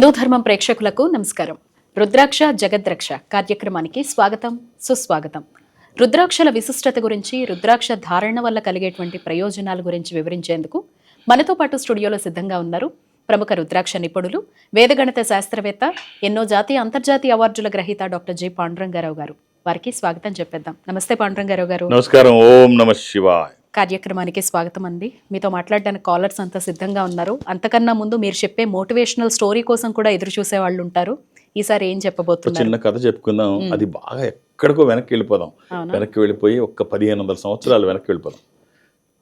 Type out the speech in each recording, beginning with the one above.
హిందూ ధర్మం ప్రేక్షకులకు నమస్కారం. రుద్రాక్ష జగద్రక్ష కార్యక్రమానికి స్వాగతం సుస్వాగతం. రుద్రాక్షల విశిష్టత గురించి రుద్రాక్ష ధారణ వల్ల కలిగేటువంటి ప్రయోజనాల గురించి వివరించేందుకు మనతో పాటు స్టూడియోలో సిద్ధంగా ఉన్నారు ప్రముఖ రుద్రాక్ష నిపుణులు వేదగణిత శాస్త్రవేత్త ఎన్నో జాతీయ అంతర్జాతీయ అవార్డుల గ్రహీత డాక్టర్ జి. పాండురంగారావు గారు. వారికి స్వాగతం చెప్పేద్దాం. నమస్తే పాండురంగారావు గారు. నమస్కారం. ఓం నమ శివాయ్. కార్యక్రమానికి స్వాగతం అండి. మీతో మాట్లాడడానికి కాలర్స్ అంతా సిద్ధంగా ఉన్నారు. అంతకన్నా ముందు మీరు చెప్పే మోటివేషనల్ స్టోరీ కోసం కూడా ఎదురు చూసే వాళ్ళు ఉంటారు. ఈసారి ఏం చెప్పబోతున్నారు? చిన్న కథ చెప్పుకుందాం. అది బాగా ఎక్కడికో వెనక్కి వెళ్ళిపోదాం? వెనక్కి వెళ్ళిపోయి ఒక్క పదిహేను వందల సంవత్సరాలు వెనక్కి వెళ్ళిపోదాం.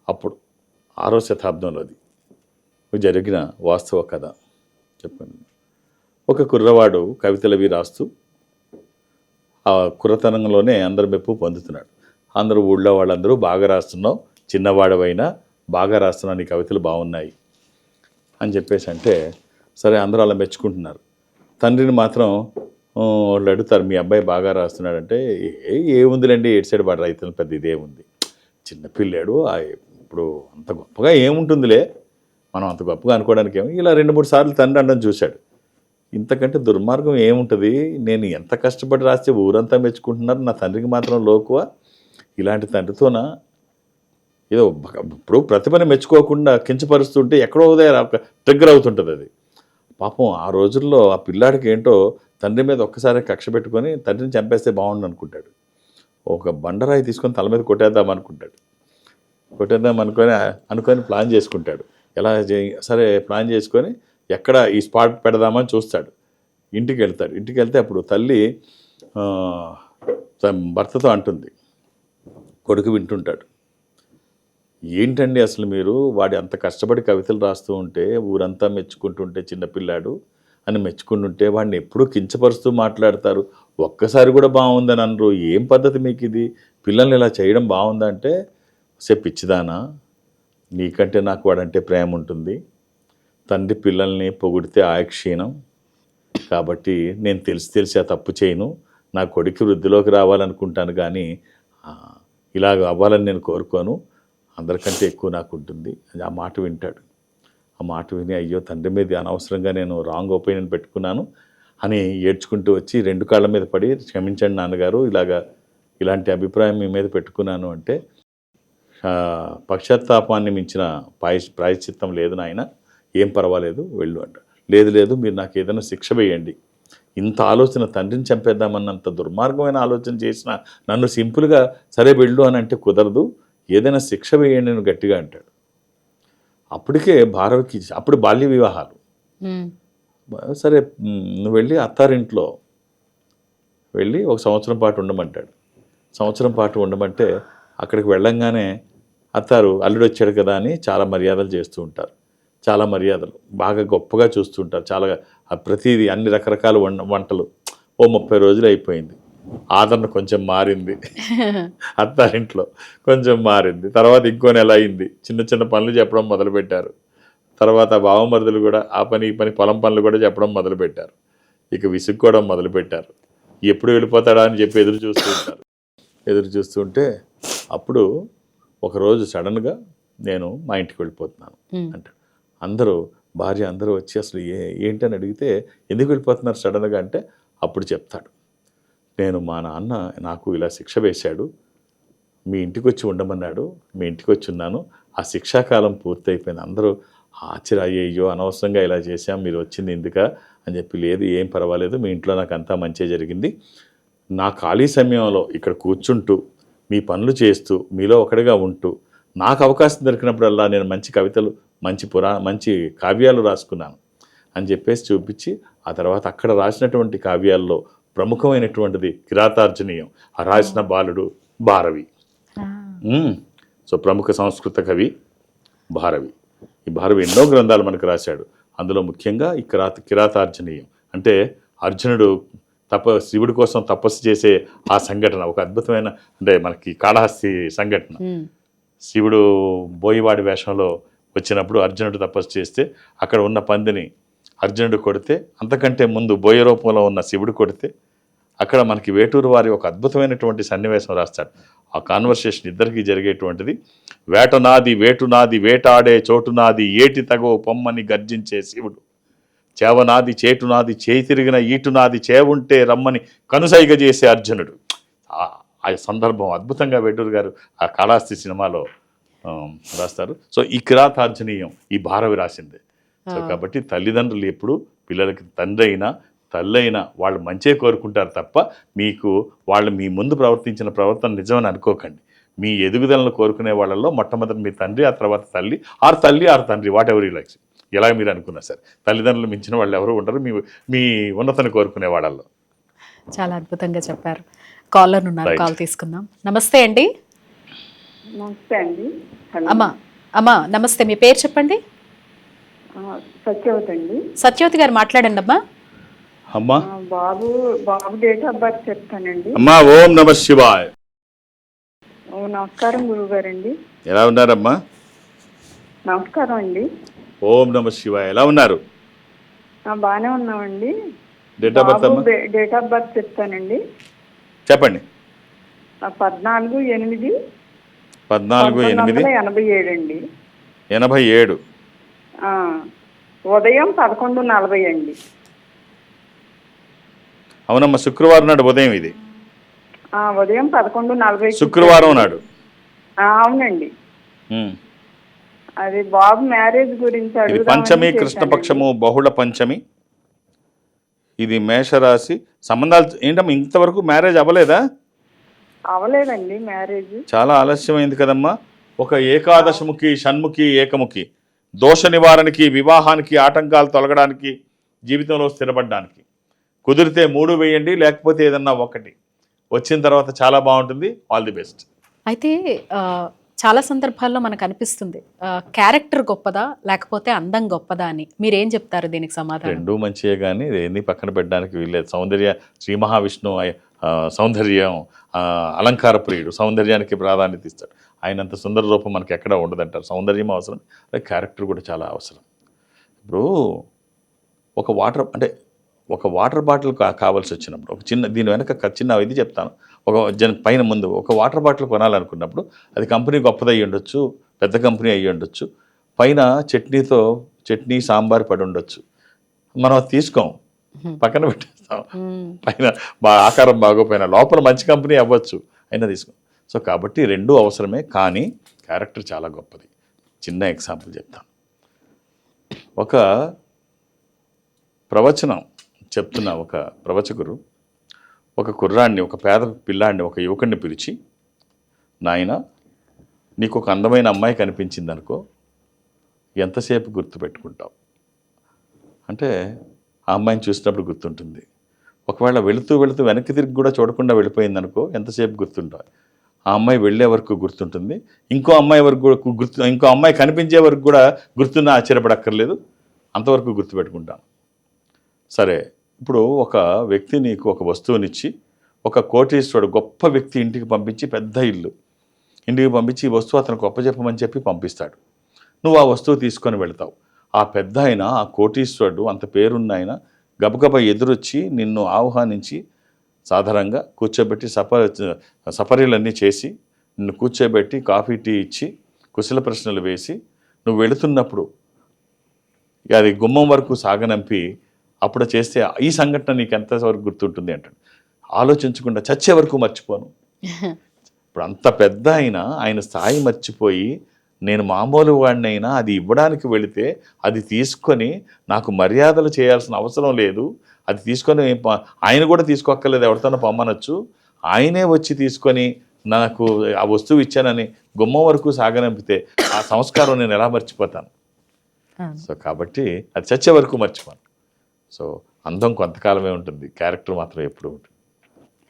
అప్పుడు ఆరో శతాబ్దంలో అది. జరిగిన వాస్తవ కథ చెప్పండి. ఒక కుర్రవాడు కవితలవి రాస్తూ ఆ కుర్రతనంలోనే అందరి మెప్పు పొందుతున్నాడు. అందరూ ఊళ్ళో వాళ్ళందరూ బాగా రాస్తున్నావు. చిన్నవాడవైనా బాగా రాస్తున్నాను నీ కవితలు బాగున్నాయి అని చెప్పేసి అంటే సరే అందరూ అలా మెచ్చుకుంటున్నారు. తండ్రిని మాత్రం వాళ్ళు అడుగుతారు మీ అబ్బాయి బాగా రాస్తున్నాడంటే ఏ ఏముందిలేండి ఎటు సైడ్ వాడు రైతులు పెద్ద ఇదే ఉంది. ఇప్పుడు అంత గొప్పగా ఏముంటుందిలే మనం అంత గొప్పగా అనుకోవడానికి ఏమి ఇలా రెండు మూడు సార్లు తండ్రి అనడం చూశాడు. ఇంతకంటే దుర్మార్గం ఏముంటుంది నేను ఎంత కష్టపడి రాస్తే ఊరంతా మెచ్చుకుంటున్నారు నా తండ్రికి మాత్రం లోకువ ఇలాంటి తండ్రితోన ఏదో ఇప్పుడు ప్రతిభని మెచ్చుకోకుండా కించపరుస్తుంటే ఎక్కడో దగ్గర ట్రిగ్గర్ అవుతుంటుంది అది. పాపం ఆ రోజుల్లో ఆ పిల్లాడికి ఏంటో తండ్రి మీద ఒక్కసారి కక్ష పెట్టుకొని తండ్రిని చంపేస్తే బాగుండు అనుకుంటాడు. ఒక బండరాయి తీసుకొని తల మీద కొట్టేద్దాం అనుకుంటాడు. కొట్టేద్దాం అనుకొని అనుకొని ప్లాన్ చేసుకుంటాడు. ఎలా సరే ప్లాన్ చేసుకొని ఎక్కడ ఈ స్పాట్ పెడదామని చూస్తాడు. ఇంటికి వెళ్తాడు. ఇంటికి వెళ్తే అప్పుడు తల్లి భర్తతో అంటుంది. కొడుకు వింటుంటాడు. ఏంటండి అసలు మీరు? వాడి అంత కష్టపడి కవితలు రాస్తూ ఉంటే ఊరంతా మెచ్చుకుంటుంటే చిన్నపిల్లాడు అని మెచ్చుకుంటుంటే వాడిని ఎప్పుడూ కించపరుస్తూ మాట్లాడతారు. ఒక్కసారి కూడా బాగుందని అనరు. ఏం పద్ధతి మీకు ఇది పిల్లల్ని ఇలా చేయడం బాగుందంటే సే పిచ్చిదానా నీకంటే నాకు వాడంటే ప్రేమ ఉంటుంది తండ్రి పిల్లల్ని పొగిడితే ఆయక్షీణం. కాబట్టి నేను తెలిసి తెలిసి ఆ తప్పు చేయను. నా కొడుకు వృద్ధిలోకి రావాలనుకుంటాను కానీ ఇలాగ అవ్వాలని నేను కోరుకోను. అందరికంటే ఎక్కువ నాకు ఉంటుంది అని ఆ మాట వింటాడు. ఆ మాట విని అయ్యో తండ్రి మీద అనవసరంగా నేను రాంగ్ ఒపీనియన్ పెట్టుకున్నాను అని ఏడ్చుకుంటూ వచ్చి రెండు కాళ్ళ మీద పడి క్షమించండి నాన్నగారు ఇలాగా ఇలాంటి అభిప్రాయం మీ మీద పెట్టుకున్నాను అంటే పక్షాత్తాపాన్ని మించిన పాయ ప్రాయశ్చిత్తం లేదు నాయన ఏం పర్వాలేదు వెళ్ళు అంట. లేదు లేదు మీరు నాకు ఏదైనా శిక్ష వేయండి. ఇంత ఆలోచన తండ్రిని చంపేద్దామన్నంత దుర్మార్గమైన ఆలోచన చేసిన నన్ను సింపుల్గా సరే వెళ్ళు అని అంటే కుదరదు. ఏదైనా శిక్ష వేయండి నేను గట్టిగా అంటాడు. అప్పటికే భారవికి అప్పుడు బాల్య వివాహాలు. సరే నువ్వు వెళ్ళి అత్తారింట్లో వెళ్ళి ఒక సంవత్సరం పాటు ఉండమంటాడు. సంవత్సరం పాటు ఉండమంటే అక్కడికి వెళ్ళంగానే అత్తారు అల్లుడు వచ్చాడు కదా అని చాలా మర్యాదలు చేస్తూ ఉంటారు. చాలా మర్యాదలు. బాగా గొప్పగా చూస్తూ ఉంటారు. చాలా ప్రతిదీ అన్ని రకరకాల వంటలు. ఓ ముప్పై రోజులు అయిపోయింది. ఆదరణ కొంచెం మారింది. అత్తారింట్లో కొంచెం మారింది. తర్వాత ఇంకో నెల అయింది. చిన్న చిన్న పనులు చెప్పడం మొదలుపెట్టారు. తర్వాత బావమరుదులు కూడా ఆ పని ఈ పని పొలం పనులు కూడా చెప్పడం మొదలుపెట్టారు. ఇక విసుక్కోవడం మొదలుపెట్టారు. ఎప్పుడు వెళ్ళిపోతాడా అని చెప్పి ఎదురు చూస్తూ ఉంటారు. ఎదురు చూస్తుంటే అప్పుడు ఒకరోజు సడన్గా నేను మా ఇంటికి వెళ్ళిపోతున్నాను. అంటాడు. అందరూ భార్య అందరూ వచ్చి అసలు ఏ ఏంటని అడిగితే ఎందుకు వెళ్ళిపోతున్నారు సడన్గా అంటే అప్పుడు చెప్తాడు. నేను మా నాన్న నాకు ఇలా శిక్ష వేశాడు. మీ ఇంటికి వచ్చి ఉండమన్నాడు. మీ ఇంటికి వచ్చి ఉన్నాను ఆ శిక్షాకాలం పూర్తయిపోయింది. అందరూ ఆశ్చర్య అయ్యో అనవసరంగా ఇలా చేశాం మీరు వచ్చింది ఎందుక అని చెప్పి లేదు ఏం పర్వాలేదు మీ ఇంట్లో నాకు అంతా మంచిగా జరిగింది. నా ఖాళీ సమయంలో ఇక్కడ కూర్చుంటూ మీ పనులు చేస్తూ మీలో ఒకటిగా ఉంటూ నాకు అవకాశం దొరికినప్పుడల్లా నేను మంచి కవితలు మంచి పురా మంచి కావ్యాలు రాసుకున్నాను అని చెప్పేసి చూపించి ఆ తర్వాత అక్కడ రాసినటువంటి కావ్యాల్లో ప్రముఖమైనటువంటిది కిరాతార్జనీయం. ఆ రాసిన బాలుడు భారవి. సో ప్రముఖ సంస్కృత కవి భారవి. ఈ భారవి ఎన్నో గ్రంథాలు మనకు రాశాడు. అందులో ముఖ్యంగా ఈ కిరాత కిరాతార్జనీయం. అంటే అర్జునుడు తప శివుడి కోసం తపస్సు చేసే ఆ సంఘటన ఒక అద్భుతమైన అంటే మనకి కాళహస్తి సంఘటన. శివుడు బోయివాడి వేషంలో వచ్చినప్పుడు అర్జునుడు తపస్సు చేస్తే అక్కడ ఉన్న పందిని అర్జునుడు కొడితే అంతకంటే ముందు బోయ రూపంలో ఉన్న శివుడు కొడితే అక్కడ మనకి వేటూరు వారి ఒక అద్భుతమైనటువంటి సన్నివేశం రాస్తాడు. ఆ కాన్వర్సేషన్ ఇద్దరికీ జరిగేటువంటిది. వేట నాది వేటు నాది వేటాడే చోటు నాది ఏటి తగో పొమ్మని గర్జించే శివుడు. చేవనాది చేటునాది చేయి తిరిగిన ఈటునాది చేవుంటే రమ్మని కనుసైగ చేసే అర్జునుడు. ఆ- సందర్భం అద్భుతంగా వేటూరు గారు ఆ కాళాస్తి సినిమాలో రాస్తారు. సో ఈ కిరాతార్జనీయం ఈ భారవి రాసిందే. సో కాబట్టి తల్లిదండ్రులు ఎప్పుడు పిల్లలకి తండ్రి అయినా తల్లి అయినా వాళ్ళు మంచే కోరుకుంటారు తప్ప మీకు వాళ్ళు మీ ముందు ప్రవర్తించిన ప్రవర్తన నిజమని అనుకోకండి. మీ ఎదుగుదలను కోరుకునే వాళ్ళల్లో మొట్టమొదటి మీ తండ్రి ఆ తర్వాత తల్లి ఆరు తల్లి ఆరు తండ్రి వాట్ ఎవర్ లైక్స్ ఎలా మీరు అనుకున్నా సరే. తల్లిదండ్రులు మించిన వాళ్ళు ఎవరు ఉండరు. మీ మీ ఉన్నతని కోరుకునే వాళ్ళల్లో. చాలా అద్భుతంగా చెప్పారు. కాలర్ ఉన్నారు. కాల్ తీసుకుందాం. నమస్తే అండి. నమస్తే అండి. అమ్మా అమ్మా నమస్తే. మీ పేరు చెప్పండి? సత్యవతి అండి. సత్యవతి గారు మాట్లాడండి అమ్మా. అమ్మా. బాబు బాబు డేట్ ఆఫ్ బర్త్ చెప్తానండి. అమ్మా ఓం నమ శివాయ్. ఓ నమస్కారం గురువు గారండి ఎలా ఉన్నారమ్మా? నమస్కారం అండి. ఓం నమ శివాయ్. ఎలా ఉన్నారు? బాగానే ఉన్నామండి. డేట్ ఆఫ్ బర్త్ అమ్మా? డేట్ ఆఫ్ బర్త్ చెప్తానండి. చెప్పండి. పద్నాలుగు ఎనిమిది. పద్నాలుగు ఎనిమిది. ఎనభై ఏడు అండి. ఎనభై ఏడు. ఉదయం పదకొండు నలభై అండి. అవునమ్మా శుక్రవారం నాడు ఉదయం ఇది. ఆ, ఉదయం పదకొండు నలభై శుక్రవారం నాడు. అవునండి. అది బాబు మ్యారేజ్ గురించి పంచమి. కృష్ణపక్షము బహుళ పంచమి. ఇది మేషరాశి. సంబంధాలు ఏంటమ్మా ఇంతవరకు మ్యారేజ్ అవ్వలేదా? అవలేదండి మ్యారేజ్. చాలా ఆలస్యమైంది కదమ్మా. ఒక ఏకాదశముఖి షణ్ముఖి ఏకముఖి. దోష నివారణకి వివాహానికి ఆటంకాలు తొలగడానికి జీవితంలో స్థిరపడడానికి. కుదిరితే మూడు వేయండి లేకపోతే ఏదన్నా ఒకటి. వచ్చిన తర్వాత చాలా బాగుంటుంది. ఆల్ ది బెస్ట్ అయితే చాలా సందర్భాల్లో మనకు అనిపిస్తుంది క్యారెక్టర్ గొప్పదా లేకపోతే అందం గొప్పదా అని. మీరేం చెప్తారు దీనికి సమాధానం? రెండూ మంచియే కానీ ఏంది పక్కన పెట్టడానికి వీల్లేదు. సౌందర్య శ్రీ మహావిష్ణువు సౌందర్యం అలంకార ప్రియుడు సౌందర్యానికి ప్రాధాన్యత ఇస్తాడు. ఆయనంత సుందర రూపం మనకి ఎక్కడ ఉండదంటారు. సౌందర్యం అవసరం అలాగే క్యారెక్టర్ కూడా చాలా అవసరం. ఇప్పుడు ఒక వాటర్ అంటే ఒక వాటర్ బాటిల్ కావాల్సి వచ్చినప్పుడు ఒక చిన్న దీని వెనక చిన్న ఇది చెప్తాను. ఒక జన పైన ముందు ఒక వాటర్ బాటిల్ కొనాలనుకున్నప్పుడు అది కంపెనీ గొప్పది అయ్యి ఉండొచ్చు పెద్ద కంపెనీ అయ్యి ఉండొచ్చు పైన చట్నీతో చట్నీ సాంబార్ పడి ఉండొచ్చు. మనం అది తీసుకోం. పక్కన పెట్టేస్తాం. పైన బా ఆకారం బాగోపోయినా లోపల మంచి కంపెనీ అవ్వచ్చు. అయినా తీసుకో. సో కాబట్టి రెండు అవసరమే కానీ క్యారెక్టర్ చాలా గొప్పది. చిన్న ఎగ్జాంపుల్ చెప్తాను. ఒక ప్రవచనం చెప్తున్న ఒక ప్రవచకుడు ఒక కుర్రాడిని ఒక పేద పిల్లాడిని ఒక యువకుడిని పిలిచి నాయన నీకు ఒక అందమైన అమ్మాయి కనిపించింది అనుకో ఎంతసేపు గుర్తుపెట్టుకుంటావు? అంటే ఆ అమ్మాయిని చూసినప్పుడు గుర్తుంటుంది. ఒకవేళ వెళుతూ వెళుతూ వెనక్కి తిరిగి కూడా చూడకుండా వెళ్ళిపోయింది అనుకో ఎంతసేపు గుర్తుంటావు? ఆ అమ్మాయి వెళ్ళే వరకు గుర్తుంటుంది. ఇంకో అమ్మాయి వరకు కూడా గుర్తు ఇంకో అమ్మాయి కనిపించే వరకు కూడా గుర్తున్న ఆశ్చర్యపడక్కర్లేదు. అంతవరకు గుర్తుపెట్టుకుంటాను. సరే ఇప్పుడు ఒక వ్యక్తి నీకు ఒక వస్తువునిచ్చి ఒక కోటీశ్వరుడు గొప్ప వ్యక్తి ఇంటికి పంపించి పెద్ద ఇల్లు. ఇంటికి పంపించి ఈ వస్తువు గొప్ప గొప్పచెప్పమని చెప్పి పంపిస్తాడు. నువ్వు ఆ వస్తువు తీసుకొని వెళ్తావు. ఆ పెద్ద ఆయన ఆ కోటీశ్వరుడు అంత పేరున్న ఆయన గబగబ ఎదురొచ్చి నిన్ను ఆహ్వానించి సాధారణంగా కూర్చోబెట్టి సప సఫరీలన్నీ చేసి నిన్ను కూర్చోబెట్టి కాఫీ టీ ఇచ్చి కుశల ప్రశ్నలు వేసి నువ్వు వెళుతున్నప్పుడు ఇక అది గుమ్మం వరకు సాగనంపి అప్పుడు చేస్తే ఈ సంఘటన నీకు ఎంతవరకు గుర్తుంటుంది అంటాడు. ఆలోచించకుండా చచ్చే వరకు మర్చిపోను. ఇప్పుడు అంత పెద్ద అయినా ఆయన స్థాయి మర్చిపోయి నేను మామూలు వాడినైనా అది ఇవ్వడానికి వెళితే అది తీసుకొని నాకు మర్యాదలు చేయాల్సిన అవసరం లేదు అది తీసుకొని ఆయన కూడా తీసుకోక్కర్లేదు ఎవరితోనో పొమ్మనొచ్చు. ఆయనే వచ్చి తీసుకొని నాకు ఆ వస్తువు ఇచ్చానని గుమ్మం వరకు సాగనంపితే ఆ సంస్కారం నేను ఎలా మర్చిపోతాను. సో కాబట్టి అది చచ్చే వరకు మర్చిపోను. సో అందం కొంతకాలమే ఉంటుంది. క్యారెక్టర్ మాత్రం ఎప్పుడు ఉంటుంది.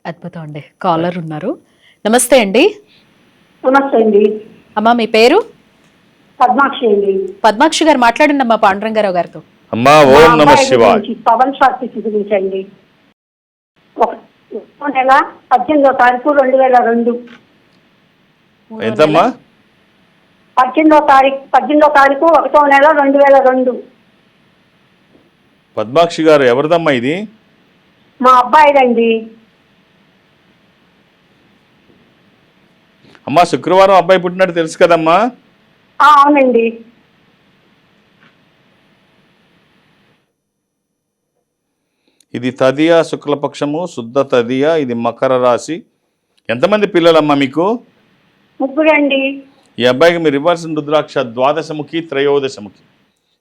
అద్భుతం అండి. కాలర్ ఉన్నారు. నమస్తే అండి. నమస్తే అండి. అమ్మా మీ పేరు? పద్మాక్షి అండి. పద్మాక్షి గారు మాట్లాడండి అమ్మా పాండురంగారావు గారితో. అమ్మా ఓం నమ శివాయ్. పవన్ శాస్త్రి గురించి అండి. ఒక నెల పద్దెనిమిదో తారీఖు రెండు వేల రెండు. ఎంతమ్మా? పద్దెనిమిదో తారీఖు పద్దెనిమిదో తారీఖు ఒకటో నెల రెండు వేల రెండు. పద్మాక్షి గారు ఎవరిదమ్మా ఇది? మా అబ్బాయిదండి. అమ్మా శుక్రవారం అబ్బాయి పుట్టినట్టు తెలుసు కదమ్మా? అవునండి. ఇది తదియ శుక్లపక్షము శుద్ధ తదియ ఇది మకర రాశి. ఎంతమంది పిల్లలమ్మా మీకు? ముగ్గురండి. ఈ అబ్బాయికి మీరు ఇవ్వాల్సిన రుద్రాక్ష ద్వాదశముఖి త్రయోదశముఖి.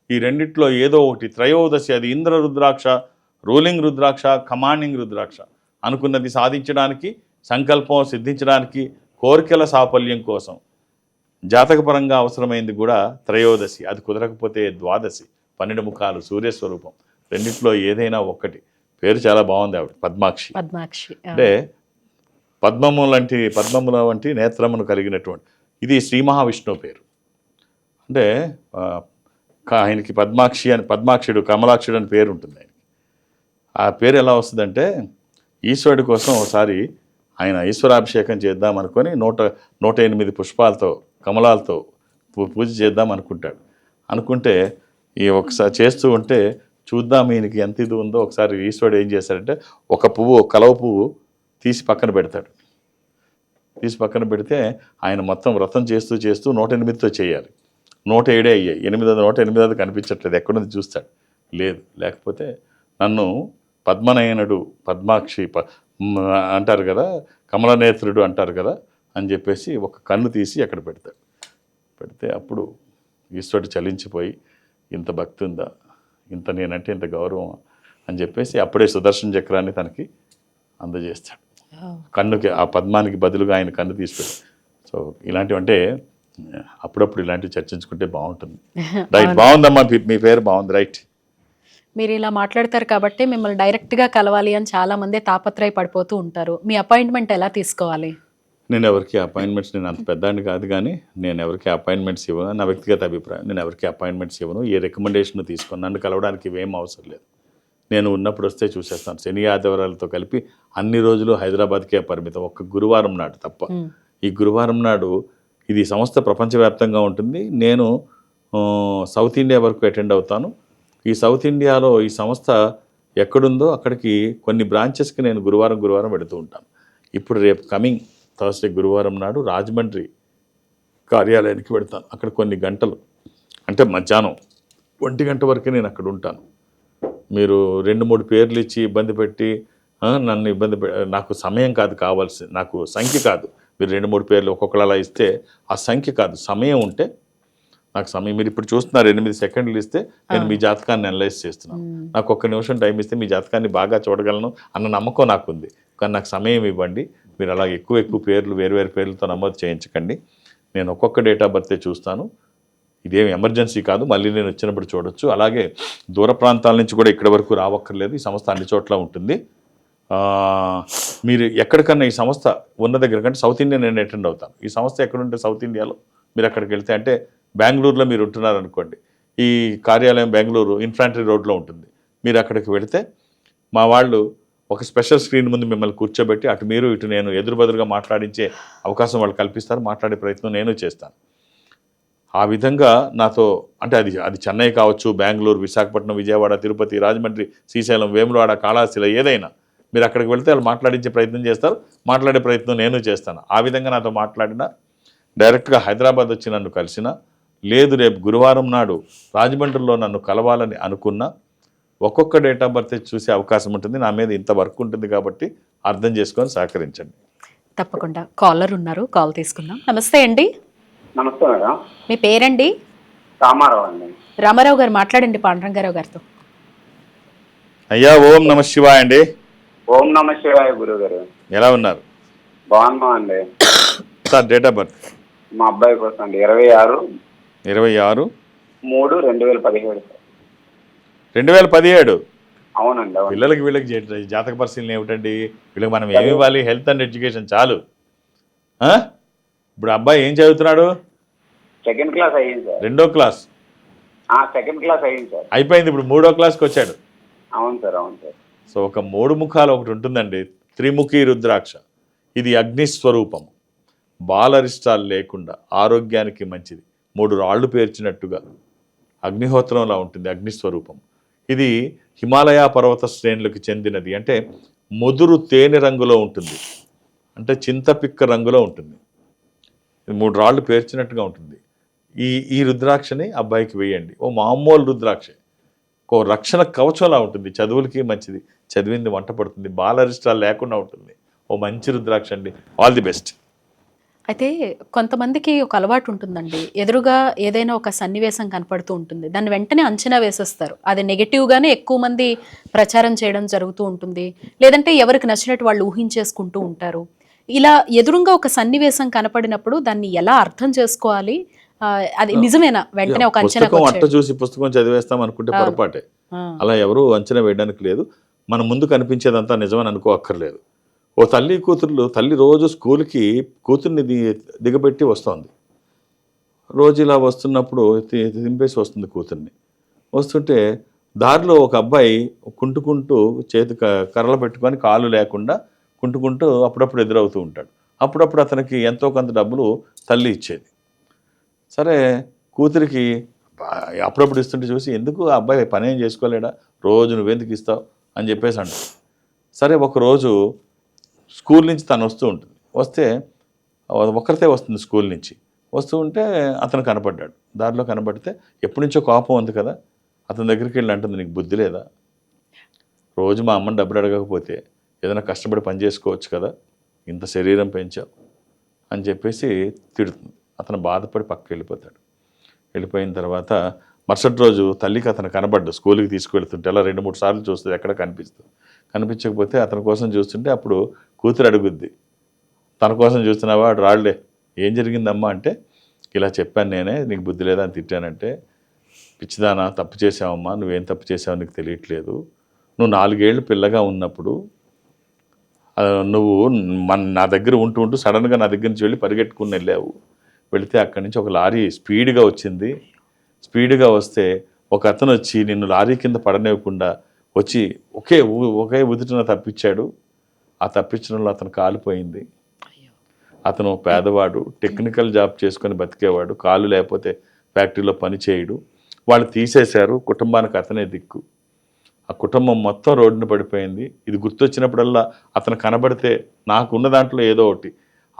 ఈ రెండిట్లో ఏదో ఒకటి త్రయోదశి అది ఇంద్ర రుద్రాక్ష రూలింగ్ రుద్రాక్ష కమాండింగ్ రుద్రాక్ష. అనుకున్నది సాధించడానికి సంకల్పం సిద్ధించడానికి కోరికల సాఫల్యం కోసం. జాతకపరంగా అవసరమైంది కూడా త్రయోదశి అది కుదరకపోతే ద్వాదశి పన్నెండు ముఖాలు సూర్యస్వరూపం. రెండిట్లో ఏదైనా ఒక్కటి. పేరు చాలా బాగుంది ఆవిడ పద్మాక్షి. పద్మాక్షి. అంటే పద్మము లాంటి పద్మముల వంటి నేత్రమును కలిగినటువంటి ఇది శ్రీ మహావిష్ణువు పేరు. అంటే ఆయనకి పద్మాక్షి అని పద్మాక్షుడు కమలాక్షుడు అని పేరు ఉంటుంది ఆయనకి. ఆ పేరు ఎలా వస్తుందంటే ఈశ్వరుడి కోసం ఒకసారి ఆయన ఈశ్వరాభిషేకం చేద్దాం అనుకొని నూట నూట ఎనిమిది పుష్పాలతో కమలాలతో పూజ చేద్దాం అనుకుంటాడు అనుకుంటే ఈ ఒకసారి చేస్తూ ఉంటే చూద్దాం ఈయనకి ఎంత ఇది ఉందో ఒకసారి ఈశ్వరుడు ఏం చేశాడంటే ఒక పువ్వు ఒక కలవ పువ్వు తీసి పక్కన పెడతాడు. తీసి పక్కన పెడితే ఆయన మొత్తం వ్రతం చేస్తూ చేస్తూ నూట ఎనిమిదితో చేయాలి. నూట ఏడే అయ్యాయి. ఎనిమిది నూట ఎనిమిది కనిపించట్లేదు. ఎక్కడుంది చూస్తాడు. లేదు. లేకపోతే నన్ను పద్మనయనుడు పద్మాక్షి ప అంటారు కదా కమలనేత్రుడు అంటారు కదా అని చెప్పేసి ఒక కన్ను తీసి అక్కడ పెడతాడు. పెడితే అప్పుడు ఈశ్వరుడు చలించిపోయి ఇంత భక్తి ఉందా? ఇంత నేనంటే ఇంత గౌరవం అని చెప్పేసి అప్పుడే సుదర్శన చక్రాన్ని తనకి అందజేస్తాడు. కన్నుకి ఆ పద్మానికి బదులుగా ఆయన కన్ను తీసిపెట్టు సో ఇలాంటివి అంటే అప్పుడప్పుడు ఇలాంటివి చర్చించుకుంటే బాగుంటుంది. రైట్ బాగుందమ్మా మీ- పేరు బాగుంది రైట్. మీరు ఇలా మాట్లాడతారు కాబట్టి మిమ్మల్ని డైరెక్ట్గా కలవాలి అని చాలా మంది తాపత్రయ పడిపోతూ ఉంటారు. మీ అపాయింట్మెంట్ ఎలా తీసుకోవాలి? నేను ఎవరికి అపాయింట్మెంట్స్ నేను అంత పెద్దాన్ని కాదు కానీ నేను ఎవరికి అపాయింట్మెంట్స్ ఇవ్వను. నా వ్యక్తిగత అభిప్రాయం నేను ఎవరికి అపాయింట్మెంట్స్ ఇవ్వను. ఏ రికమెండేషన్ తీసుకొని నన్ను కలవడానికి ఇవేం అవసరం లేదు. నేను ఉన్నప్పుడు వస్తే చూసేస్తాను. శని ఆదివారాలతో కలిపి అన్ని రోజులు హైదరాబాద్కే పరిమితం. ఒక్క గురువారం నాడు తప్ప. ఈ గురువారం నాడు ఇది సంస్థ ప్రపంచవ్యాప్తంగా ఉంటుంది. నేను సౌత్ ఇండియా వరకు అటెండ్ అవుతాను. ఈ సౌత్ ఇండియాలో ఈ సంస్థ ఎక్కడుందో అక్కడికి కొన్ని బ్రాంచెస్కి నేను గురువారం గురువారం పెడుతూ ఉంటాను. ఇప్పుడు రేపు కమింగ్. థర్స్డే గురువారం నాడు రాజమండ్రి కార్యాలయానికి పెడతాను అక్కడ కొన్ని గంటలు అంటే మధ్యాహ్నం ఒంటి గంట వరకే నేను అక్కడ ఉంటాను. మీరు రెండు మూడు పేర్లు ఇచ్చి ఇబ్బంది పెట్టి నన్ను ఇబ్బంది పె నాకు సమయం కాదు కావాల్సి నాకు సంఖ్య కాదు. మీరు రెండు మూడు పేర్లు ఒక్కొక్కరు అలా ఇస్తే ఆ సంఖ్య కాదు సమయం ఉంటే నాకు సమయం. మీరు ఇప్పుడు చూస్తున్నారు ఎనిమిది సెకండ్లు ఇస్తే నేను మీ జాతకాన్ని అనలైజ్ చేస్తున్నాను. నాకు ఒక్క నిమిషం టైం ఇస్తే మీ జాతకాన్ని బాగా చూడగలను అన్న నమ్మకం నాకు ఉంది కానీ నాకు సమయం ఇవ్వండి మీరు అలా ఎక్కువ ఎక్కువ పేర్లు వేరు వేరు పేర్లతో నమోదు చేయించకండి. నేను ఒక్కొక్క డేట్ ఆఫ్ బర్తే చూస్తాను. ఇదేమి ఎమర్జెన్సీ కాదు మళ్ళీ నేను వచ్చినప్పుడు చూడొచ్చు. అలాగే దూర ప్రాంతాల నుంచి కూడా ఇక్కడి వరకు రావక్కర్లేదు ఈ సంస్థ అన్ని చోట్ల ఉంటుంది. మీరు ఎక్కడికన్నా ఈ సంస్థ ఉన్న దగ్గర కంటే సౌత్ ఇండియా నేను అటెండ్ అవుతాను. ఈ సంస్థ ఎక్కడుంటే సౌత్ ఇండియాలో మీరు అక్కడికి వెళ్తే అంటే బెంగళూరులో మీరు ఉంటున్నారు అనుకోండి ఈ కార్యాలయం బెంగళూరు ఇన్ఫ్రాంటరీ రోడ్లో ఉంటుంది. మీరు అక్కడికి వెళితే మా వాళ్ళు ఒక స్పెషల్ స్క్రీన్ ముందు మిమ్మల్ని కూర్చోబెట్టి అటు మీరు ఇటు నేను ఎదురుబెదురుగా మాట్లాడించే అవకాశం వాళ్ళు కల్పిస్తారు మాట్లాడే ప్రయత్నం నేను చేస్తాను. ఆ విధంగా నాతో అంటే అది అది చెన్నై కావచ్చు బెంగళూరు విశాఖపట్నం విజయవాడ తిరుపతి రాజమండ్రి శ్రీశైలం వేములవాడ కాళాశిల ఏదైనా మీరు అక్కడికి వెళ్తే వాళ్ళు మాట్లాడించే ప్రయత్నం చేస్తారు మాట్లాడే ప్రయత్నం నేను చేస్తాను. ఆ విధంగా నాతో మాట్లాడిన డైరెక్ట్గా హైదరాబాద్ వచ్చి నన్ను కలిసినా లేదు రేపు గురువారం నాడు రాజమండ్రిలో నన్ను కలవాలని అనుకున్నా ఒక్కొక్క డేట్ ఆఫ్ బర్త్ చూసే అవకాశం ఉంటుంది. నా మీద ఇంత వర్క్ ఉంటుంది కాబట్టి అర్థం చేసుకొని సహకరించండి. తప్పకుండా. కాలర్ ఉన్నారు. కాల్ తీసుకుందాం. నమస్తే అండి. నమస్తే మేడం. మీ పేరండి? రామారావు అండి. రామారావు గారు మాట్లాడండి పాండురంగారావు గారితో. అయ్యా ఓం నమ శివాయ అండి. ఓం నమ శివాయ గురువు గారు ఎలా ఉన్నారు? బాగున్నాం అండి? సార్ డేట్ ఆఫ్ బర్త్ మా అబ్బాయి కోసం అండి. ఇరవై ఆరు ఇరవై ఆరు మూడు రెండు వేల పదిహేడు. రెండు వేల పదిహేడు. అవునండి అవును. పిల్లలకి వీళ్ళకి జాతక పరిశీలన ఏమిటండి? వీళ్ళకి మనం ఏమి ఇవ్వాలి? హెల్త్ అండ్ ఎడ్యుకేషన్ చాలు? ఇప్పుడు అబ్బాయి ఏం చదువుతున్నాడు? సెకండ్ క్లాస్ అయ్యింది సార్. రెండో క్లాస్. సెకండ్ క్లాస్ అయ్యింది సార్. అయిపోయింది ఇప్పుడు మూడో క్లాస్కి వచ్చాడు. అవును సార్ అవును సార్. సో ఒక మూడు ముఖాలు ఒకటి ఉంటుందండి. త్రిముఖి రుద్రాక్ష. ఇది అగ్నిస్వరూపం బాలరిష్టాలు లేకుండా ఆరోగ్యానికి మంచిది. మూడు రాళ్ళు పేర్చినట్టుగా. అగ్నిహోత్రంలా ఉంటుంది అగ్నిస్వరూపం ఇది హిమాలయ పర్వత శ్రేణులకు చెందినది. అంటే ముదురు తేనె రంగులో ఉంటుంది. అంటే చింతపిక్క రంగులో ఉంటుంది. మూడు రాళ్ళు పేర్చినట్టుగా ఉంటుంది. ఈ ఈ రుద్రాక్షని అబ్బాయికి వేయండి. ఓ మామూలు రుద్రాక్ష. ఒక రక్షణ కవచంలా ఉంటుంది. చదువులకి మంచిది. చదివింది వంట పడుతుంది. బాలరిష్టాలు లేకుండా ఉంటుంది. ఓ మంచి రుద్రాక్ష అండి. All the best. అయితే కొంతమందికి ఒక అలవాటు ఉంటుందండి. ఎదురుగా ఏదైనా ఒక సన్నివేశం కనపడుతూ ఉంటుంది. దాన్ని వెంటనే అంచనా వేసేస్తారు. అది నెగిటివ్గానే ఎక్కువ మంది ప్రచారం చేయడం జరుగుతూ ఉంటుంది. లేదంటే ఎవరికి నచ్చినట్టు వాళ్ళు ఊహించేసుకుంటూ ఉంటారు. ఇలా ఎదురుగా ఒక సన్నివేశం కనపడినప్పుడు దాన్ని ఎలా అర్థం చేసుకోవాలి? అది నిజమేనా? వెంటనే ఒక అంచనా అట్ట చూసి పుస్తకం చదివేస్తాం అనుకుంటే పొరపాటే. అలా ఎవరు అంచనా వేయడానికి లేదు. మన ముందు కనిపించేదంతా నిజమని అనుకో అక్కర్లేదు ఓ తల్లి కూతుర్లు తల్లి రోజు స్కూల్కి కూతుర్ని ది దిగబెట్టి వస్తోంది. రోజు ఇలా వస్తున్నప్పుడు తి- దింపేసి వస్తుంది కూతుర్ని. వస్తుంటే దారిలో ఒక అబ్బాయి కుంటుకుంటూ చేతి క- కర్రలు పెట్టుకొని కాళ్ళు లేకుండా కుంటుకుంటూ అప్పుడప్పుడు ఎదురవుతూ ఉంటాడు. అప్పుడప్పుడు అతనికి ఎంతో కొంత డబ్బులు తల్లి ఇచ్చేది. సరే కూతురికి అప్పుడప్పుడు ఇస్తుంటే చూసి ఎందుకు ఆ అబ్బాయి పని ఏం చేసుకోలేడా? రోజు నువ్వెందుకు ఇస్తావు? అని చెప్పేసి అంట సరే ఒకరోజు స్కూల్ నుంచి తను వస్తూ ఉంటుంది. వస్తే ఒక్కరితే వస్తుంది స్కూల్ నుంచి. వస్తూ ఉంటే అతను కనపడ్డాడు. దారిలో కనపడితే ఎప్పటి నుంచో కోపం ఉంది కదా. అతని దగ్గరికి వెళ్ళి అంటుంది నీకు బుద్ధి లేదా? రోజు మా అమ్మని డబ్బులు అడగకపోతే ఏదైనా కష్టపడి పని చేసుకోవచ్చు కదా. ఇంత శరీరం పెంచావు. అని చెప్పేసి తిడుతుంది. అతను బాధపడి పక్కకి వెళ్ళిపోతాడు. వెళ్ళిపోయిన తర్వాత మరుసటి రోజు తల్లికి అతను కనబడ్డు. స్కూల్కి తీసుకువెళ్తుంటే అలా రెండు మూడు సార్లు చూస్తుంది. ఎక్కడ కనిపిస్తుంది? కనిపించకపోతే అతని కోసం చూస్తుంటే అప్పుడు కూతురు అడుగుద్ది తన కోసం చూస్తున్నావా? వాడు రాళ్ళే. ఏం జరిగిందమ్మా? అంటే ఇలా చెప్పాను నేనే నీకు బుద్ధి లేదా? అని తిట్టానంటే పిచ్చిదానా తప్పు చేసావమ్మా నువ్వేం తప్పు చేసావో నీకు తెలియట్లేదు. నువ్వు నాలుగేళ్ళు పిల్లగా ఉన్నప్పుడు నువ్వు మన నా దగ్గర ఉంటూ ఉంటూ సడన్గా నా దగ్గర నుంచి వెళ్ళి పరిగెట్టుకుని వెళ్ళావు. వెళితే అక్కడి నుంచి ఒక లారీ స్పీడ్గా వచ్చింది. స్పీడ్గా వస్తే ఒక అతను వచ్చి నిన్ను లారీ కింద పడనివ్వకుండా వచ్చి ఒకే ఒకే ఉదుటిన తప్పించాడు ఆ తప్పించడంలో అతను కాలిపోయింది. అతను పేదవాడు టెక్నికల్ జాబ్ చేసుకొని బతికేవాడు కాలు లేకపోతే ఫ్యాక్టరీలో పని చేయడు. వాళ్ళు తీసేశారు కుటుంబానికి అతనే దిక్కు. ఆ కుటుంబం మొత్తం రోడ్డున పడిపోయింది. ఇది గుర్తొచ్చినప్పుడల్లా అతను కనబడితే నాకు ఉన్న దాంట్లో ఏదో ఒకటి.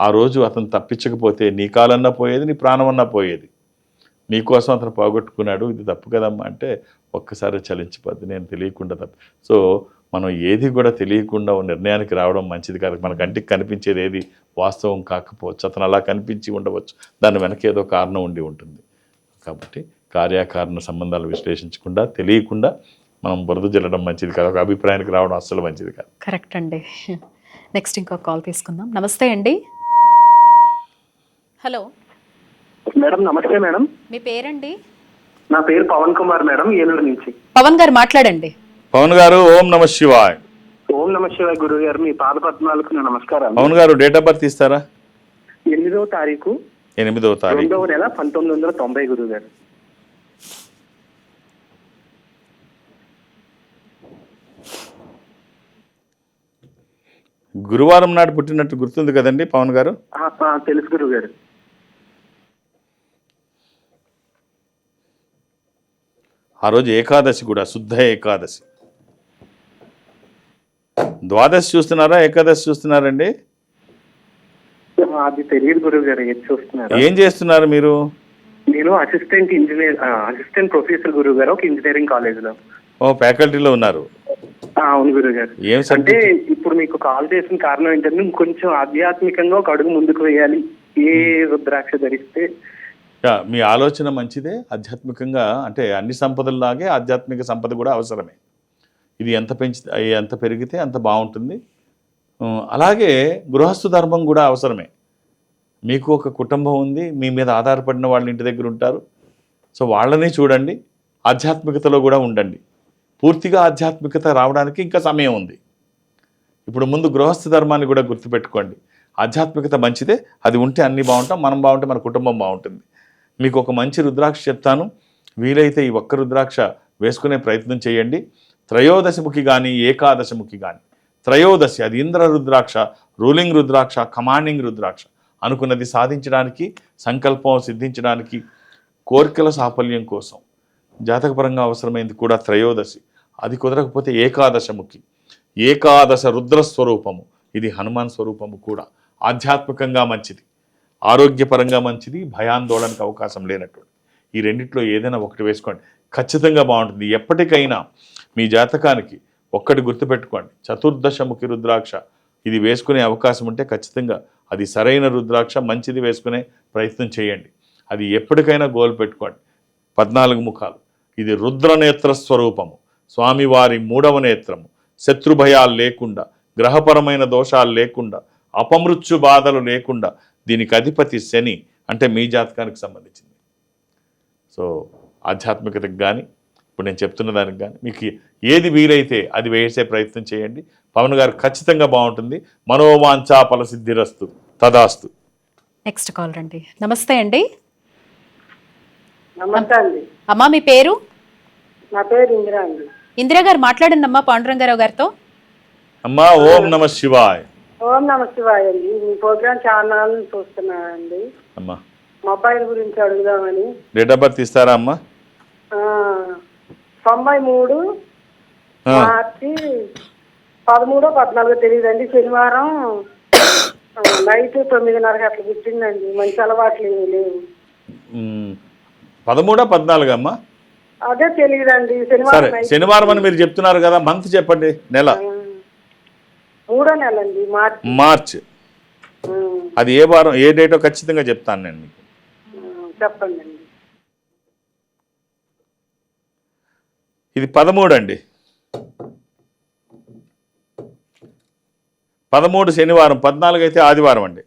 ఆ రోజు అతను తప్పించకపోతే నీ కాలన్నా పోయేది నీ ప్రాణమన్నా పోయేది. నీకోసం అతను పోగొట్టుకున్నాడు. ఇది తప్పు కదమ్మా అంటే ఒక్కసారి చలించిపోద్ది నేను తెలియకుండా తప్పు. సో మనం ఏది కూడా తెలియకుండా ఓ నిర్ణయానికి రావడం మంచిది కాదు. మన కంటికి కనిపించేది ఏది? వాస్తవం కాకపోవచ్చు. అతను అలా కనిపించి ఉండవచ్చు. దాని వెనక ఏదో కారణం ఉండి ఉంటుంది. కాబట్టి కార్యకారణ సంబంధాలు విశ్లేషించకుండా తెలియకుండా మనం బురద జల్లడం మంచిది కాదు. ఒక అభిప్రాయానికి రావడం అస్సలు మంచిది కాదు. కరెక్ట్ అండి. నెక్స్ట్ ఇంకో కాల్ తీసుకుందాం. నమస్తే అండి. హలో. మేడం నమస్తే మేడం. మీ పేరండి? నా పేరు పవన్ కుమార్ మేడం ఏలూరు నుంచి. పవన్ గారు మాట్లాడండి. పవన్ గారు ఓం నమ శివాయ్. ఓం నమ శివాయ గురువు గారు మీ పాద పద్మాలకు నా నమస్కారం పవన్ గారు డేట్ ఆఫ్ బర్త్ ఇస్తారా ఎనిమిదవ తారీఖు. ఎనిమిదవ తారీఖు. రెండవ నెల పంతొమ్మిది వందల తొంభై గురువు గారు గురువారం నాడు పుట్టినట్టు గుర్తుంది కదండి పవన్ గారు? తెలుసు గురువు గారు ఆ రోజు ఏకాదశి కూడా శుద్ధ ఏకాదశి. ద్వాదశి చూస్తున్నారా ఏకాదశి చూస్తున్నారండి? అది తెలియదు గురువు గారు ఏది చూస్తున్నారు? ఏం చేస్తున్నారు మీరు? నేను అసిస్టెంట్ ఇంజనీర్ అసిస్టెంట్ ప్రొఫెసర్ గురువు గారు ఒక ఇంజనీరింగ్ కాలేజ్లో. ఓ ఫ్యాకల్టీలో ఉన్నారు. అవును గురువు గారు. ఏం అంటే ఇప్పుడు మీకు కాల్ చేసిన కారణం ఏంటంటే కొంచెం ఆధ్యాత్మికంగా ఒక అడుగు ముందుకు వేయాలి. ఏ రుద్రాక్ష ధరిస్తే. మీ ఆలోచన మంచిదే. ఆధ్యాత్మికంగా అంటే అన్ని సంపదల్లాగే ఆధ్యాత్మిక సంపద కూడా అవసరమే. ఇది ఎంత పెంచి ఎంత పెరిగితే అంత బాగుంటుంది. అలాగే గృహస్థు ధర్మం కూడా అవసరమే. మీకు ఒక కుటుంబం ఉంది మీ మీద ఆధారపడిన వాళ్ళ ఇంటి దగ్గర ఉంటారు. సో వాళ్ళని చూడండి ఆధ్యాత్మికతలో కూడా ఉండండి. పూర్తిగా ఆధ్యాత్మికత రావడానికి ఇంకా సమయం ఉంది. ఇప్పుడు ముందు గృహస్థ ధర్మాన్ని కూడా గుర్తుపెట్టుకోండి. ఆధ్యాత్మికత మంచిదే అది ఉంటే అన్నీ బాగుంటాం మనం బాగుంటే మన కుటుంబం బాగుంటుంది. మీకు ఒక మంచి రుద్రాక్ష చెప్తాను. వీలైతే ఈ ఒక్క రుద్రాక్ష వేసుకునే ప్రయత్నం చేయండి. త్రయోదశముఖి కానీ ఏకాదశముఖి కానీ త్రయోదశి అది ఇంద్ర రుద్రాక్ష రూలింగ్ రుద్రాక్ష కమాండింగ్ రుద్రాక్ష అనుకున్నది సాధించడానికి సంకల్పం సిద్ధించడానికి కోరికల సాఫల్యం కోసం. జాతకపరంగా అవసరమైంది కూడా త్రయోదశి. అది కుదరకపోతే ఏకాదశముఖి. ఏకాదశ రుద్ర స్వరూపము. ఇది హనుమాన్ స్వరూపము కూడా. ఆధ్యాత్మికంగా మంచిది. ఆరోగ్యపరంగా మంచిది. భయాందోళనకు అవకాశం లేనటువంటి. ఈ రెండిట్లో ఏదైనా ఒకటి వేసుకోండి. ఖచ్చితంగా బాగుంటుంది. ఎప్పటికైనా మీ జాతకానికి ఒక్కటి గుర్తుపెట్టుకోండి. చతుర్దశముఖి రుద్రాక్ష. ఇది వేసుకునే అవకాశం ఉంటే ఖచ్చితంగా అది సరైన రుద్రాక్ష మంచిది వేసుకునే ప్రయత్నం చేయండి. అది ఎప్పటికైనా గోల్ పెట్టుకోండి. పద్నాలుగు ముఖాలు. ఇది రుద్రనేత్ర స్వరూపము. స్వామివారి మూడవ నేత్రము. శత్రుభయాలు లేకుండా గ్రహపరమైన దోషాలు లేకుండా అపమృత్యు బాధలు లేకుండా దీనికి అధిపతి శని అంటే మీ జాతకానికి సంబంధించింది. సో ఆధ్యాత్మికతకు కానీ ఇప్పుడు నేను చెప్తున్న దానికి కానీ మీకు ఏది వీలైతే అది వేసే ప్రయత్నం చేయండి. పవన్ గారు ఖచ్చితంగా బాగుంటుంది. మనోవాంఛా ఫలసిద్ధిరస్తు. తదాస్తు. నెక్స్ట్ కాల్ రండి. నమస్తే అండి. నమస్తే అండి. అమ్మా మీ పేరు? నా పేరు ఇందిరా అండి. ఇందిరా గారు మాట్లాడండి అమ్మా పాండురంగారావు గారితో. అమ్మా ఓం నమ శివాయ్. ఓం నమ శివాయ అండి. మీ ప్రోగ్రామ్ చాలా నుంచి చూస్తున్నానండి. అమ్మా. మొబైల్ గురించి అడుగుదామని. డేట్ ఆఫ్ బర్త్ ఇస్తారా అమ్మా తొంభై మూడు మార్చి పదమూడో పద్నాలుగో తెలియదండి శనివారం నైట్ తొమ్మిదిన్నరకి అట్లా పుట్టిందండి. మంచి అలవాట్లు ఏమీ లేవు. పదమూడా పద్నాలుగు అమ్మా? అదే తెలియదండి సరే శనివారం శనివారం అని మీరు చెప్తున్నారు కదా మంత్ చెప్పండి నెల. మూడో నెల అండి మార్చి. మార్చ్ అది ఏ వారం ఏ డేటో ఖచ్చితంగా చెప్తాను నేను మీకు. చెప్పండి. అండి ఇది పదమూడు అండి పదమూడు శనివారం పద్నాలుగు అయితే ఆదివారం అండి.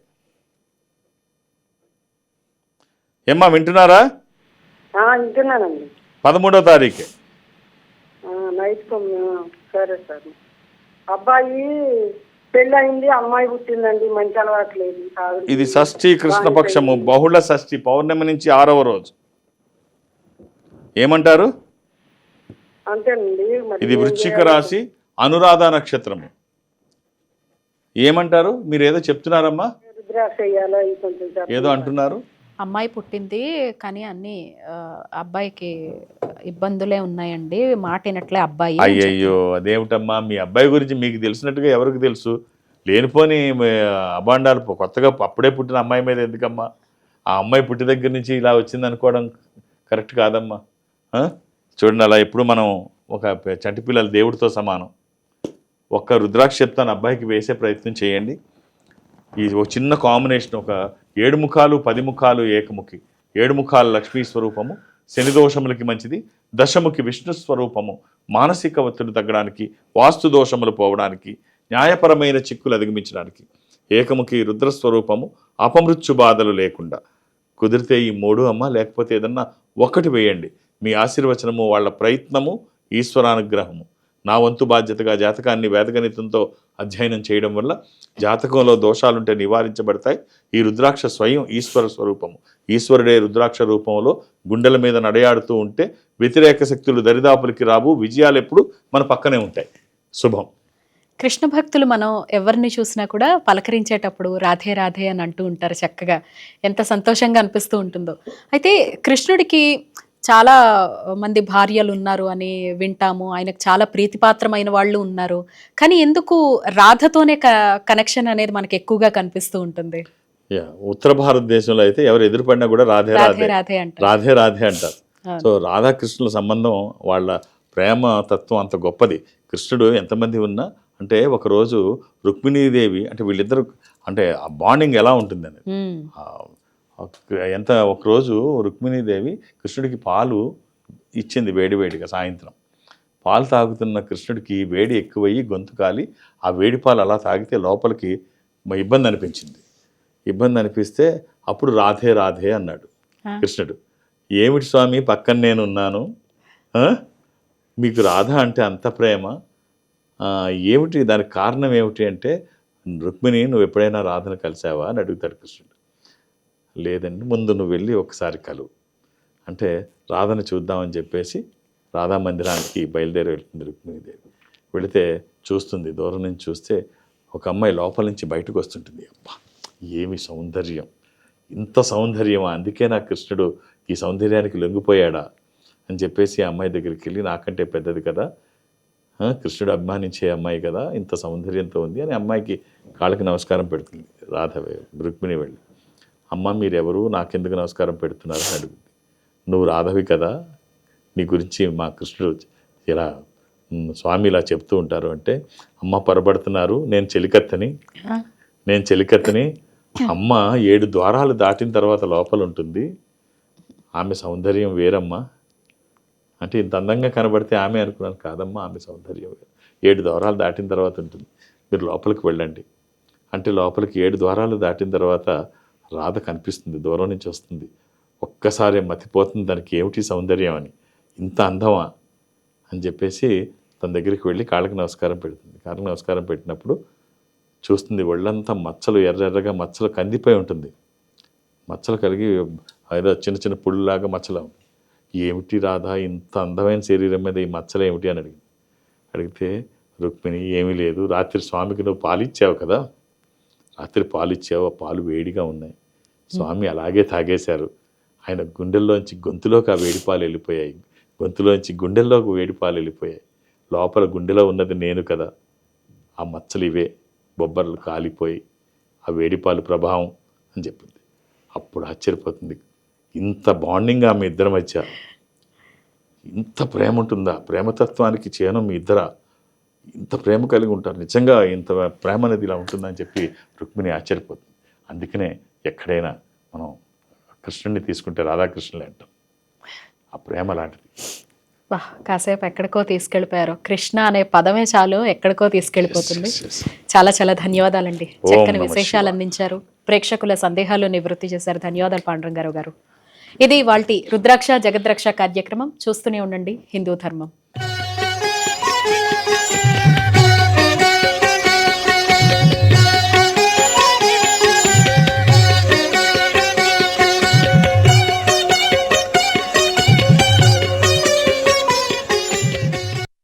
ఏమ్మా వింటున్నారా? వింటున్నానండి. పదమూడో తారీఖు. నైట్ సరే సార్. అబ్బాయి పెళ్ళి అయింది అమ్మాయి పుట్టిందండి మంచి అలవాటు లేదు తాగుడు. ఇది షష్ఠి కృష్ణపక్షము బహుళ షష్ఠి పౌర్ణమి నుంచి ఆరవ రోజు. ఏమంటారు? ఇది వృశ్చిక? రాశి అనురాధ నక్షత్రము. ఏమంటారు? మీరు ఏదో చెప్తున్నారమ్మా. ఏదో అంటున్నారు? అమ్మాయి పుట్టింది కానీ అన్ని అబ్బాయికి ఇబ్బందులే ఉన్నాయండి. మాట వినట్లే అబ్బాయి. అయ్యయ్యో అదేమిటమ్మా? మీ అబ్బాయి గురించి మీకు తెలిసినట్టుగా ఎవరికి తెలుసు? లేనిపోని పో- కొత్తగా అప్పుడే పుట్టిన అమ్మాయి మీద ఎందుకమ్మా? ఆ అమ్మాయి పుట్టి దగ్గర నుంచి ఇలా వచ్చింది అనుకోవడం కరెక్ట్ కాదమ్మా? చూడండి అలా ఎప్పుడు మనం ఒక చంటి పిల్లలు దేవుడితో సమానం. ఒక్క రుద్రాక్ష చెప్తాను అబ్బాయికి వేసే ప్రయత్నం చేయండి. ఈ ఒక చిన్న కాంబినేషన్ ఒక ఏడు ముఖాలు పది ముఖాలు ఏకముఖి. ఏడు ముఖాలు లక్ష్మీ స్వరూపము శని దోషములకి మంచిది దశముఖి విష్ణు స్వరూపము మానసిక ఒత్తిడి తగ్గడానికి వాస్తు దోషములు పోవడానికి న్యాయపరమైన చిక్కులు అధిగమించడానికి. ఏకముఖి రుద్రస్వరూపము అపమృత్యు బాధలు లేకుండా. కుదిరితే ఈ మూడు అమ్మ లేకపోతే ఏదన్నా ఒకటి వేయండి. మీ ఆశీర్వచనము వాళ్ళ ప్రయత్నము ఈశ్వరానుగ్రహము. నా వంతు బాధ్యతగా జాతకాన్ని వేదగణితంతో అధ్యయనం చేయడం వల్ల జాతకంలో దోషాలుంటే నివారించబడతాయి. ఈ రుద్రాక్ష స్వయం ఈశ్వర స్వరూపము. ఈశ్వరుడే రుద్రాక్ష రూపంలో గుండెల మీద నడయాడుతూ ఉంటే వ్యతిరేక శక్తులు దరిదాపులకి రావు విజయాలు ఎప్పుడు మన పక్కనే ఉంటాయి. శుభం. కృష్ణ భక్తులు మనం ఎవరిని చూసినా కూడా పలకరించేటప్పుడు రాధే రాధే అని అంటూ ఉంటారు చక్కగా. ఎంత సంతోషంగా అనిపిస్తూ ఉంటుందో. అయితే కృష్ణుడికి చాలా మంది భార్యలు ఉన్నారు అని వింటాము. ఆయనకు చాలా ప్రీతిపాత్రమైన వాళ్ళు ఉన్నారు. కానీ ఎందుకు రాధతోనే కనెక్షన్ అనేది మనకి ఎక్కువగా కనిపిస్తూ ఉంటుంది? ఉత్తర భారతదేశంలో అయితే ఎవరు ఎదురుపడినా కూడా రాధే రాధే రాధే. రాధే అంటారు. రాధే రాధే అంటారు. సో రాధాకృష్ణుల సంబంధం వాళ్ళ ప్రేమ తత్వం అంత గొప్పది. కృష్ణుడు ఎంతమంది ఉన్నా అంటే ఒకరోజు రుక్మిణీదేవి అంటే వీళ్ళిద్దరు అంటే ఆ బాండింగ్ ఎలా ఉంటుంది అనేది ఉమ్, ఆ, ఒక- ఎంత ఒకరోజు రుక్మిణీదేవి కృష్ణుడికి పాలు ఇచ్చింది వేడివేడిగా సాయంత్రం. పాలు తాగుతున్న కృష్ణుడికి వేడి ఎక్కువయ్యి గొంతు కాలి ఆ వేడి పాలు అలా తాగితే లోపలికి ఇబ్బంది అనిపించింది. ఇబ్బంది అనిపిస్తే అప్పుడు రాధే రాధే అన్నాడు. కృష్ణుడు. ఏమిటి స్వామి పక్కన నేను ఉన్నాను ఆ? మీకు రాధ అంటే అంత ప్రేమ? ఏమిటి దానికి కారణం ఏమిటి అంటే రుక్మిణి నువ్వు ఎప్పుడైనా రాధను కలిసావా? అని అడుగుతాడు కృష్ణుడు. లేదండి. ముందు నువ్వు వెళ్ళి ఒకసారి కలువు అంటే రాధను చూద్దామని చెప్పేసి రాధా మందిరానికి బయలుదేరి వెళ్తుంది రుక్మిణీదేవి. వెళితే చూస్తుంది దూరం నుంచి చూస్తే ఒక అమ్మాయి లోపల నుంచి బయటకు వస్తుంటుంది. అబ్బా ఏమి సౌందర్యం. ఇంత సౌందర్యమా? అందుకే నా కృష్ణుడు ఈ సౌందర్యానికి లొంగిపోయాడా? అని చెప్పేసి ఆ అమ్మాయి దగ్గరికి వెళ్ళి నాకంటే పెద్దది కదా. కృష్ణుడు అభిమానించే అమ్మాయి కదా ఇంత సౌందర్యంతో ఉంది అని అమ్మాయికి కాళ్ళకి నమస్కారం పెడుతుంది రాధ రుక్మిణి వెళ్ళి. అమ్మ మీరెవరు? నాకెందుకు నమస్కారం పెడుతున్నారు? అని అడుగుతుంది నువ్వు రాధవి కదా? నీ గురించి మా కృష్ణుడు ఇలా స్వామి ఇలా చెప్తూ ఉంటారు అంటే అమ్మ పొరబడుతున్నారు నేను చెలికత్తని. నేను చెలికత్తని. అమ్మ ఏడు ద్వారాలు దాటిన తర్వాత లోపల ఉంటుంది ఆమె సౌందర్యం వేరమ్మా. అంటే ఇంత అందంగా కనబడితే ఆమె అనుకున్నాను కాదమ్మా ఆమె సౌందర్యం. ఏడు ద్వారాలు దాటిన తర్వాత ఉంటుంది. మీరు లోపలికి వెళ్ళండి. అంటే లోపలికి ఏడు ద్వారాలు దాటిన తర్వాత రాధ కనిపిస్తుంది దూరం నుంచి వస్తుంది. ఒక్కసారి మతిపోతుంది దానికి ఏమిటి సౌందర్యం అని. ఇంత అందమా అని చెప్పేసి తన దగ్గరికి వెళ్ళి కాళ్ళకి నమస్కారం పెడుతుంది. కాళ్ళకి నమస్కారం పెట్టినప్పుడు చూస్తుంది ఒళ్ళంతా మచ్చలు ఎర్రెర్రగా మచ్చలు కందిపోయి ఉంటుంది. మచ్చలు కలిగి ఏదో చిన్న చిన్న పుళ్ళులాగా మచ్చలు ఏమిటి రాధా ఇంత అందమైన శరీరం మీద ఈ మచ్చలు ఏమిటి అని అడిగింది. అడిగితే రుక్మిణి ఏమీ లేదు. రాత్రి స్వామికి నువ్వు పాలు ఇచ్చావు కదా. రాత్రి పాలు ఇచ్చావు ఆ పాలు వేడిగా ఉన్నాయి. స్వామి అలాగే తాగేశారు. ఆయన గుండెల్లోంచి గొంతులోకి ఆ వేడిపాలు వెళ్ళిపోయాయి. గొంతులోంచి గుండెల్లోకి వేడిపాలు వెళ్ళిపోయాయి. లోపల గుండెలో ఉన్నది నేను కదా. ఆ మచ్చలు ఇవే. బొబ్బర్లు కాలిపోయి ఆ వేడిపాలు ప్రభావం అని చెప్పింది. అప్పుడు ఆశ్చర్యపోతుంది. ఇంత బాండింగ్ ఆమె ఇద్దరి మధ్య. ఇంత ప్రేమ ఉంటుందా? ప్రేమతత్వానికి చేయనం మీ ఇద్దర? ఇంత ప్రేమ కలిగి ఉంటారు. నిజంగా ఇంత ప్రేమ అనేది ఇలా ఉంటుందని చెప్పి రుక్మిణి ఆశ్చర్యపోతుంది. అందుకనే ఎక్కడైనా మనం కృష్ణుడిని తీసుకుంటే రాధాకృష్ణులే అంటాం. ఆ ప్రేమ లాంటిది. వా కాసేపు ఎక్కడికో తీసుకెళ్ళిపోయారు. కృష్ణ అనే పదమే చాలు ఎక్కడికో తీసుకెళ్ళిపోతుంది. చాలా చాలా ధన్యవాదాలండి. చక్కని విశేషాలు. అందించారు. ప్రేక్షకుల సందేహాలు నివృత్తి చేశారు ధన్యవాదాలు పాండురంగారావు గారు. ఇది వాల్టి రుద్రాక్ష జగద్రక్ష కార్యక్రమం. చూస్తూనే ఉండండి. హిందూ ధర్మం.